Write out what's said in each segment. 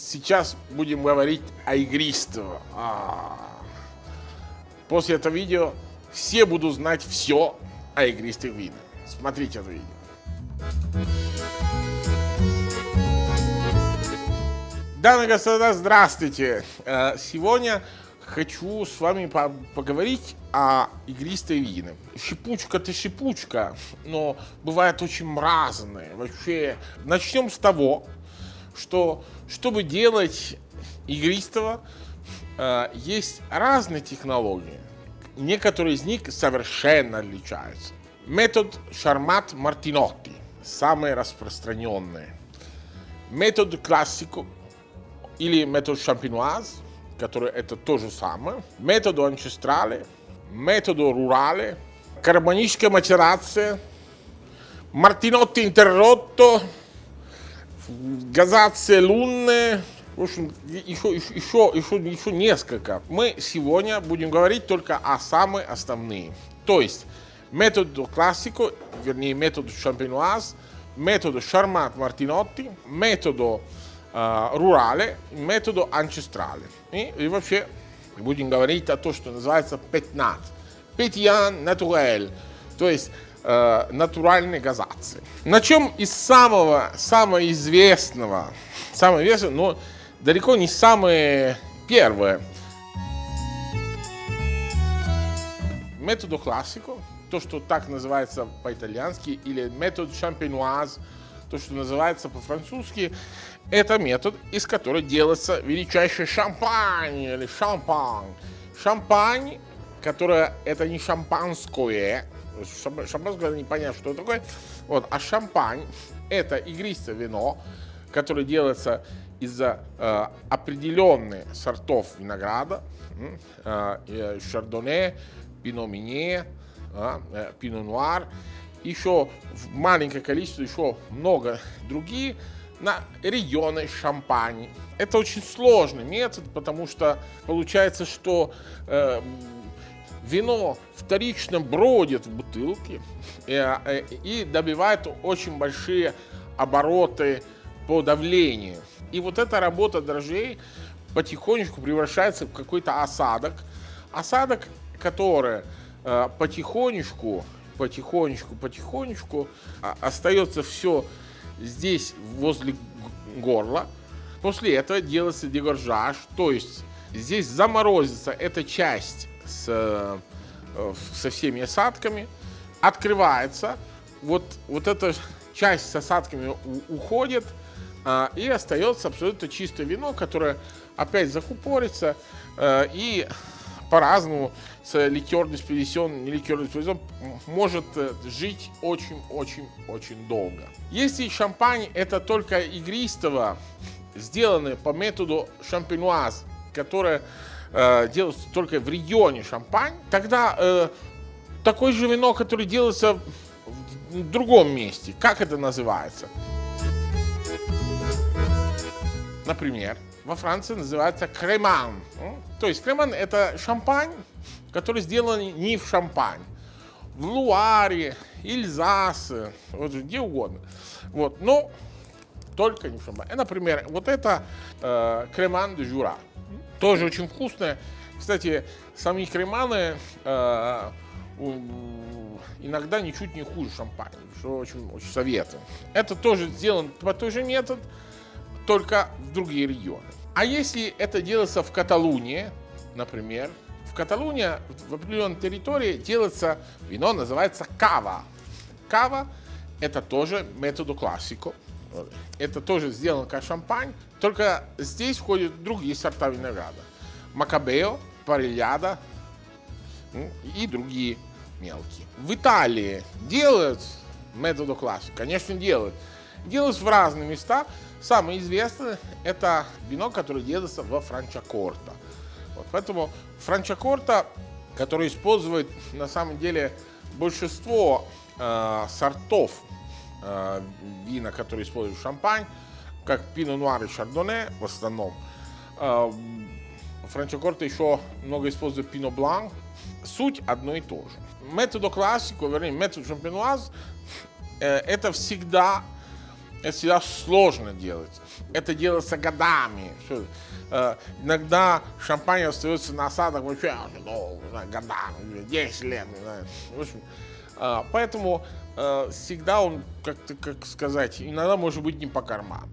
Сейчас будем говорить о игристого. А. После этого видео все будут знать все о игристых винах. Смотрите это видео. Дамы и господа, здравствуйте! Э, Сегодня хочу с вами по- поговорить о игристой вине. Шипучка-то шипучка, но бывает очень разные. Вообще, начнем с того, что чтобы делать игристого, э, есть разные технологии. Некоторые из них совершенно отличаются. Метод Шармат Мартинотти, самый распространенный. Метод классику или метод шампинуаз, который это то же самое. Методу анчестрале, методу рурале, карбоническая матерация, Мартинотти интерротто, газация лунная, в общем, еще, еще, еще, еще, несколько. Мы сегодня будем говорить только о самых основных. То есть методу классику, вернее методу шампинуаз, методу шармат Мартинотти, методу э, рурале, методу анчестрале. И, и вообще будем говорить о том, что называется пятнат. Петьян натурель, то есть э, натуральной газации. Начнем из самого, самого известного, самого известного, но далеко не самое первое. Методу классику, то, что так называется по-итальянски, или метод шампинуаз, то, что называется по-французски, это метод, из которого делается величайший шампань или шампань. Шампань, которое это не шампанское, шамп- шампанское это непонятно, что это такое, вот, а шампань это игристое вино, которое делается из э, определенных сортов винограда, э, э, шардоне, пино минье, а, э, пино нуар, еще в маленькое количество, еще много другие на регионы шампани. Это очень сложный метод, потому что получается, что э, вино вторично бродит в бутылке э, э, и добивает очень большие обороты по давлению. И вот эта работа дрожжей потихонечку превращается в какой-то осадок. Осадок, который э, потихонечку, потихонечку, потихонечку а, остается все здесь возле горла. После этого делается дегоржаж, то есть здесь заморозится эта часть с, э, э, со всеми осадками, открывается, вот, вот эта часть с осадками уходит, а, и остается абсолютно чистое вино, которое опять закупорится э, и по-разному с ликер диспедисион, не ликер диспедисион может жить очень-очень-очень долго. Если шампань это только игристого, сделанный по методу шампинуаз, которое э, делается только в регионе шампань, тогда э, такое же вино, которое делается в другом месте, как это называется? Например, во Франции называется креман. М? То есть креман это шампань, который сделан не в шампань. В Луаре, Ильзасе, вот где угодно. Вот, но только не в шампань. Э, Например, вот это э, креман де Жура. Тоже очень вкусное. Кстати, сами креманы э, иногда ничуть не хуже шампань, что очень, очень советую. Это тоже сделан по той же метод, только в другие регионы. А если это делается в Каталунии, например, в Каталунии в определенной территории делается вино, называется кава. Кава – это тоже методу классику. Это тоже сделано как шампань, только здесь входят другие сорта винограда. Макабео, Парильяда м, и другие мелкие. В Италии делают методу классик? Конечно, делают. Делают в разных местах. Самое известное – это вино, которое делается во Франчакорта. Вот, поэтому Франчакорта, который использует на самом деле большинство э, сортов э, вина, которые используют шампань, как пино нуар и шардоне в основном. Э, Франчакорта еще много использует пино блан. Суть одно и то же. Методу классику, вернее, метод шампинуаз, э, это всегда это всегда сложно делать. Это делается годами. Э, иногда шампань остается на осадок вообще долго, годами, 10 лет. В общем, э, поэтому э, всегда он, как-то, как сказать, иногда может быть не по карману.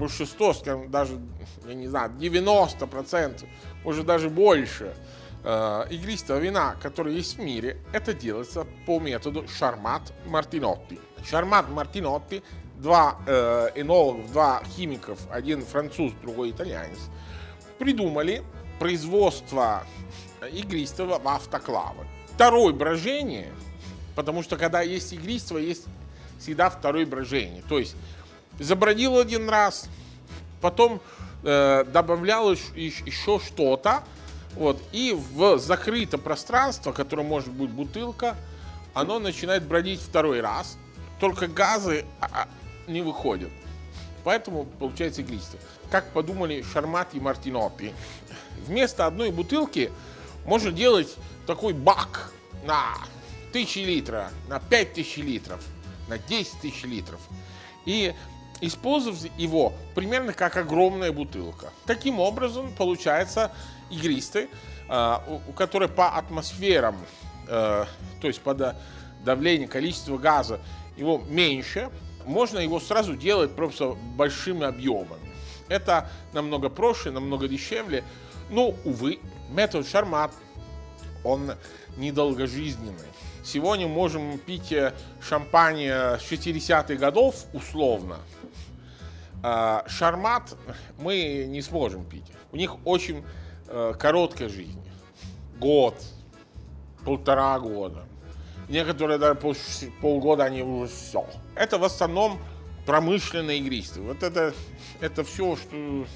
большинство, скажем, даже, я не знаю, 90%, может даже больше э, игристого вина, которое есть в мире, это делается по методу Шармат Мартинотти. Шармат Мартинотти, два э, энологов, два химиков, один француз, другой итальянец, придумали производство игристого в автоклавы. Второе брожение, потому что когда есть игристство, есть всегда второе брожение. То есть забродил один раз, потом э, добавлял еще что-то, вот, и в закрытое пространство, которое может быть бутылка, оно начинает бродить второй раз, только газы а, а, не выходят. Поэтому получается игристо. Как подумали Шармат и Мартинопи, вместо одной бутылки можно делать такой бак на тысячи литров, на пять тысяч литров, на 10 тысяч литров. И использовать его примерно как огромная бутылка. Таким образом получается игристый, а, у которой по атмосферам, э, то есть по давлению, количество газа его меньше, можно его сразу делать просто большими объемами. Это намного проще, намного дешевле. Но, увы, метод Шармат, он недолгожизненный. Сегодня можем пить э, шампань 60-х годов условно, а, шармат мы не сможем пить. У них очень э, короткая жизнь. Год, полтора года. Некоторые даже пол, полгода они уже все. Это в основном промышленные игристы. Вот это, это все, что,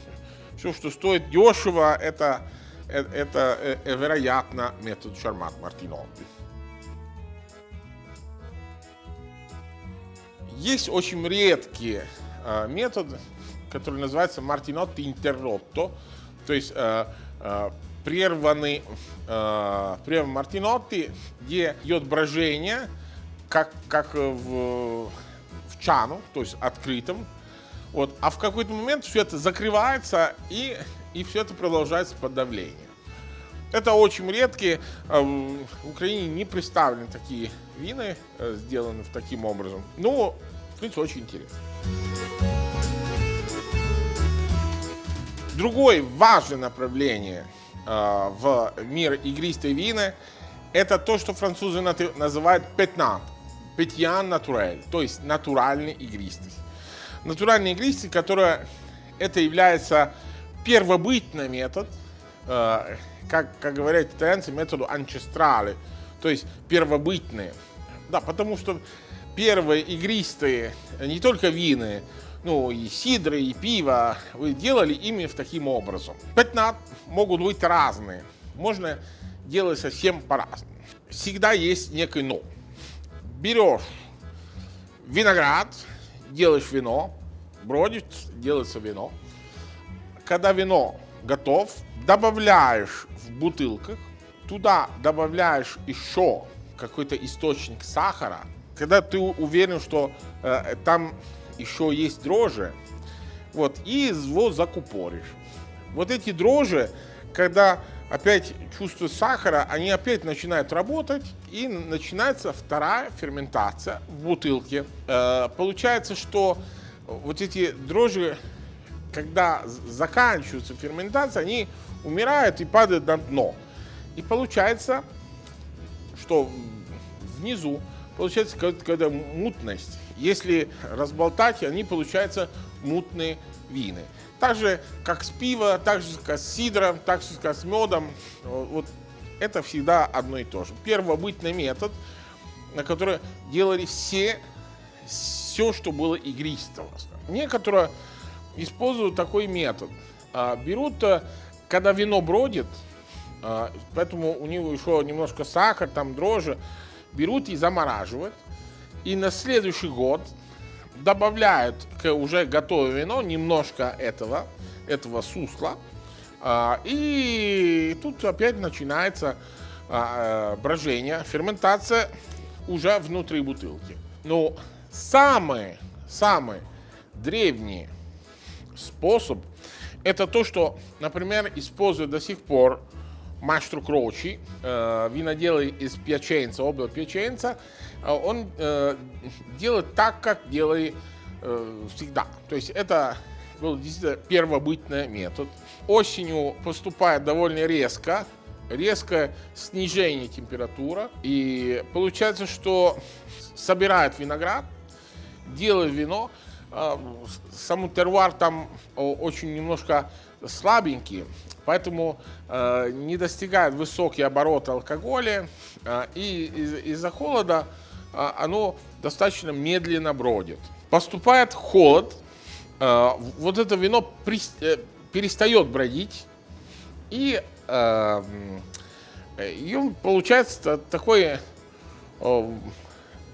все, что стоит дешево, это, это, это э, э, вероятно метод Шармат Мартинотти. Есть очень редкие Э, метод, который называется Мартинотти интерротто, то есть э, э, прерванный э, прерван Мартинотти, где идет брожение, как, как в, в чану, то есть открытым, вот, а в какой-то момент все это закрывается и, и все это продолжается под давлением. Это очень редкие, в Украине не представлены такие вины, сделаны в таким образом. Но, в принципе, очень интересно. Другое важное направление э, в мир игристой вины – это то, что французы называют петнат, петьян натурель, то есть натуральный игристость. Натуральный игристость, которая это является первобытный метод, э, как, как говорят итальянцы, методу анчестрали, то есть первобытные. Да, потому что первые игристые, не только вины, ну, и сидры, и пиво, вы делали именно таким образом. Пятна могут быть разные. Можно делать совсем по-разному. Всегда есть некое но. Берешь виноград, делаешь вино, бродишь, делается вино. Когда вино готов, добавляешь в бутылках, туда добавляешь еще какой-то источник сахара. Когда ты уверен, что э, там еще есть дрожжи, вот, и его закупоришь. Вот эти дрожжи, когда опять чувство сахара, они опять начинают работать, и начинается вторая ферментация в бутылке. Э, получается, что вот эти дрожжи, когда заканчивается ферментация, они умирают и падают на дно. И получается, что внизу получается какая-то мутность. Если разболтать, они получаются мутные вины. Так же, как с пива, так же, как с сидром, так же, как с медом. Вот это всегда одно и то же. Первобытный метод, на который делали все, все, что было игристого. Некоторые используют такой метод. А, берут, э, когда вино бродит, а, поэтому у него еще немножко сахар, там дрожжи, берут и замораживают. И на следующий год добавляют к уже готовое вино немножко этого, этого сусла. А, и тут опять начинается а, брожение, ферментация уже внутри бутылки. Но самый, самый древний способ это то, что, например, используют до сих пор Маштро Крочи, э, виноделы из Пьяченца, область Пьяченца, э, он э, делает так, как делали э, всегда. То есть это был действительно первобытный метод. Осенью поступает довольно резко, резкое снижение температуры. И получается, что собирает виноград, делает вино. А, сам тервуар там очень немножко слабенький, поэтому э, не достигает высокий оборот алкоголя. Э, и из- за холода э, оно достаточно медленно бродит. Поступает холод, э, вот это вино э, перестает бродить, и э, и получается такое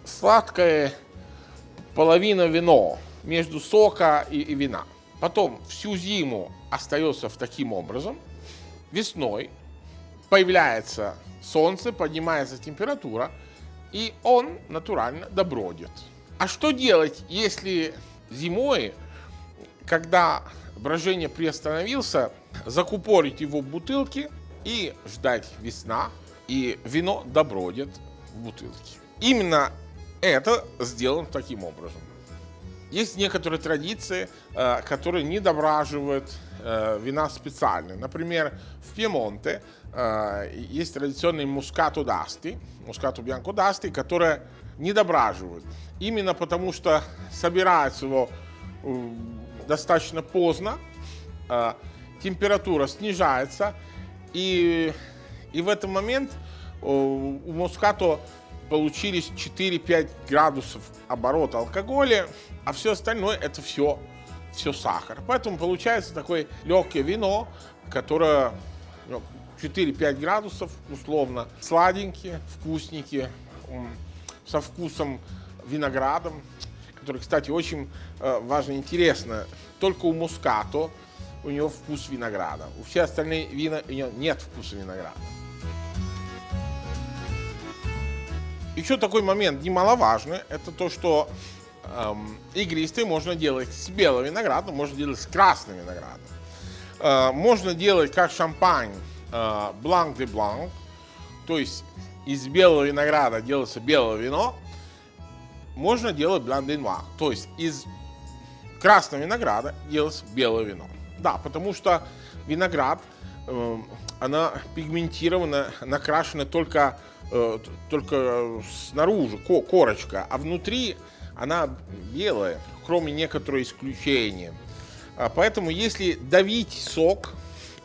сладкое половина вино между сока и вина. Потом всю зиму остается в таким образом. Весной появляется солнце, поднимается температура, и он натурально добродит. А что делать, если зимой, когда брожение приостановился, закупорить его в бутылке и ждать весна, и вино добродит в бутылке. Именно это сделано таким образом. Есть некоторые традиции, э, которые не дображивают э, вина специально. Например, в Пьемонте э, есть традиционный мускато дасти, мускато бьянко дасти, которые не дображивают. Именно потому, что собирается его достаточно поздно, температура снижается, и, и в этот момент у мускато получились 4-5 градусов оборота алкоголя, а все остальное это все, все сахар. Поэтому получается такое легкое вино, которое 4-5 ну, градусов, условно, сладенькие, вкусненькие, со вкусом виноградом, который, кстати, очень э, важно и интересно. Только у мускато у него вкус винограда. У всех остальных вина у него нет вкуса винограда. Еще такой момент немаловажный, это то, что эм, игристые можно делать с белым виноградом, можно делать с красным виноградом. Э, можно делать как шампань э, бланк де бланк, то есть из белого винограда делается белое вино, можно делать блан де нуар, то есть из красного винограда делается белое вино. Да, потому что виноград, э, она пигментирована, накрашена только Э, только снаружи, корочка, а внутри она белая, кроме некоторых исключений. А поэтому если давить сок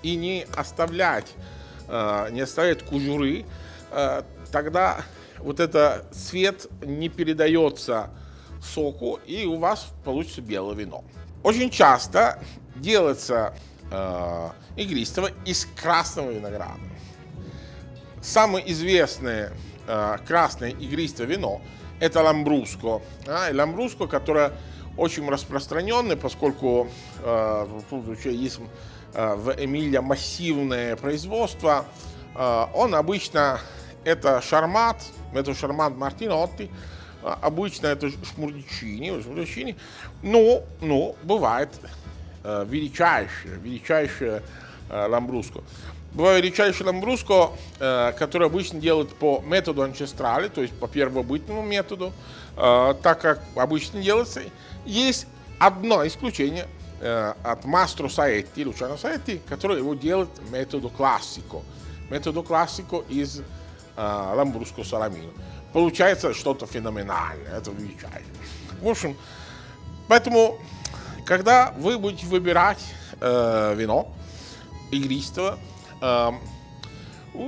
и не оставлять, э, не оставлять кожуры, э, тогда вот этот цвет не передается соку, и у вас получится белое вино. Очень часто делается игристого из красного винограда. Самое известное э, красное игристое вино – это ламбруско. А, и ламбруско, которое очень распространенное, поскольку э, тут есть э, в Эмилия массивное производство. Э, он обычно это шармат, это шармат Мартинотти, э, обычно это шмурдичини, шмурдичини, но, но бывает э, величайшее, величайшее э, ламбруско. Бывает редчайший ламбруско, э, который обычно делают по методу анчестрали, то есть по первобытному методу, э, так как обычно делается. Есть одно исключение э, от Мастро Саетти, Лучано Саетти, который его делает методу классико. Методу классико из ламбруско саламино. Получается что-то феноменальное, это величайшее. В общем, поэтому, когда вы будете выбирать вино игристого,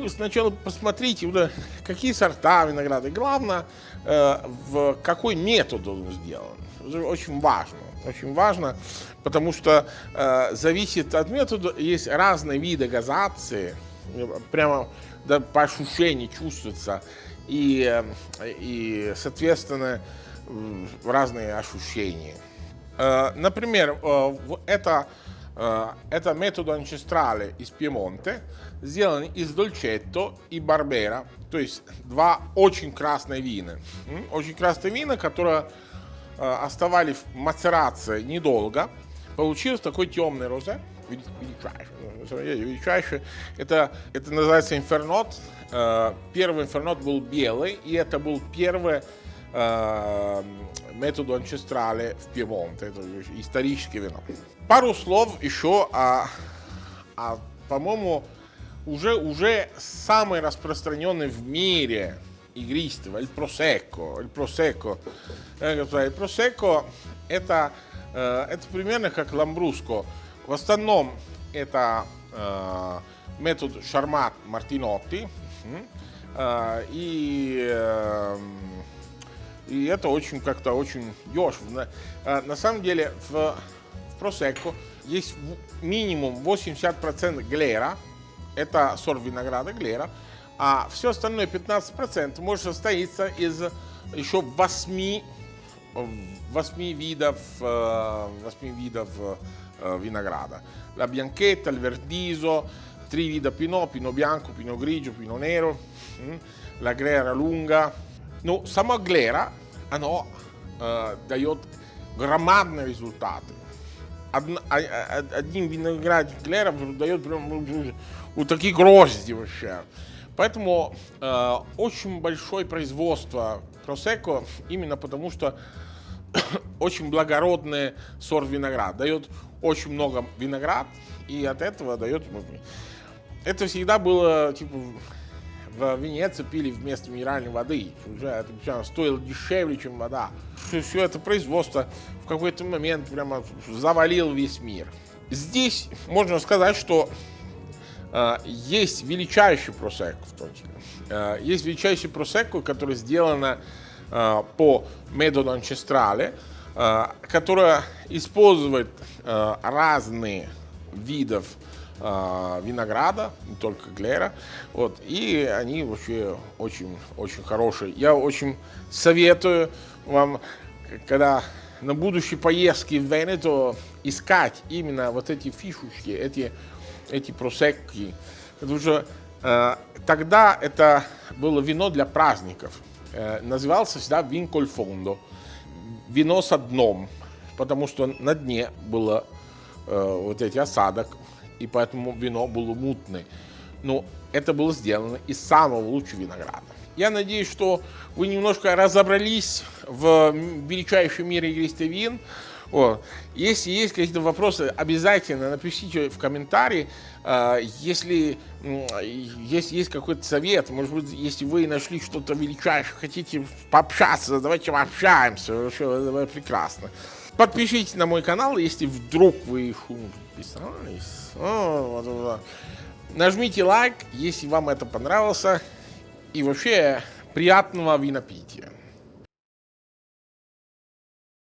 сначала посмотрите, какие сорта винограда. Главное, э, в какой метод он сделан. Это очень важно. Очень важно, потому что э, зависит от метода. Есть разные виды газации. Прямо да, по ощущению чувствуется. И, э, и соответственно, разные ощущения. Например, это Э, это метод анчестрале из Пьемонте, сделан из дольчетто и барбера, то есть два очень красные вина. Очень красные вина, которые э, оставались в мацерации недолго. Получилось такой темный розе, величайший. Это, это называется инфернот. Э, первый инфернот был белый, и это был первый методу анчестрале в Пьемонте, это историческое вино. Пару слов еще о, о по-моему, уже, уже самый распространенный в мире игристый, il Prosecco. Il Prosecco. Il Prosecco это, это примерно как ламбруско. В основном это э, метод Шармат Мартинотти. Э, и э, и это очень как-то очень дешево. На, на самом деле в, в Просекко есть минимум 80% глера, это сорт винограда глера, а все остальное 15% может состоиться из еще 8, 8 видов, 8 видов винограда. La bianchetta, il verdiso, три вида пино, пино bianco, пино grigio, пино nero, la glera lunga, Ну, сама Глера, оно э, дает громадные результаты. Одна, один виноград Глера дает прям вот такие грозди вообще. Поэтому э, очень большое производство просеко именно потому, что очень благородный сорт виноград. Дает очень много виноград, и от этого дает... Это всегда было, типа, в Венеции пили вместо минеральной воды. Уже это прям стоило дешевле, чем вода. Все это производство в какой-то момент прямо завалил весь мир. Здесь можно сказать, что э, есть величайший просекко в том. Э, есть величайший просекко, который сделано э, по методу анчестрале, э, которое использует э, разные видов винограда, не только глера. Вот, и они вообще очень, очень хорошие. Я очень советую вам, когда на будущей поездке в Венето искать именно вот эти фишечки, эти, эти просекки. Потому что э, тогда это было вино для праздников. Э, назывался всегда вин кольфондо. Вино со дном, потому что на дне было э, вот эти осадок, и поэтому вино было мутное. Но это было сделано из самого лучшего винограда. Я надеюсь, что вы немножко разобрались в величайшем мире игристых вин. Вот. Если есть какие-то вопросы, обязательно напишите в комментарии. А, если есть, есть какой-то совет, может быть, если вы нашли что-то величайшее, хотите пообщаться, давайте пообщаемся. Вообще, прекрасно. Подпишитесь на мой канал, если вдруг вы подписались. Нажмите лайк, если вам это понравилось. И вообще, приятного винопития.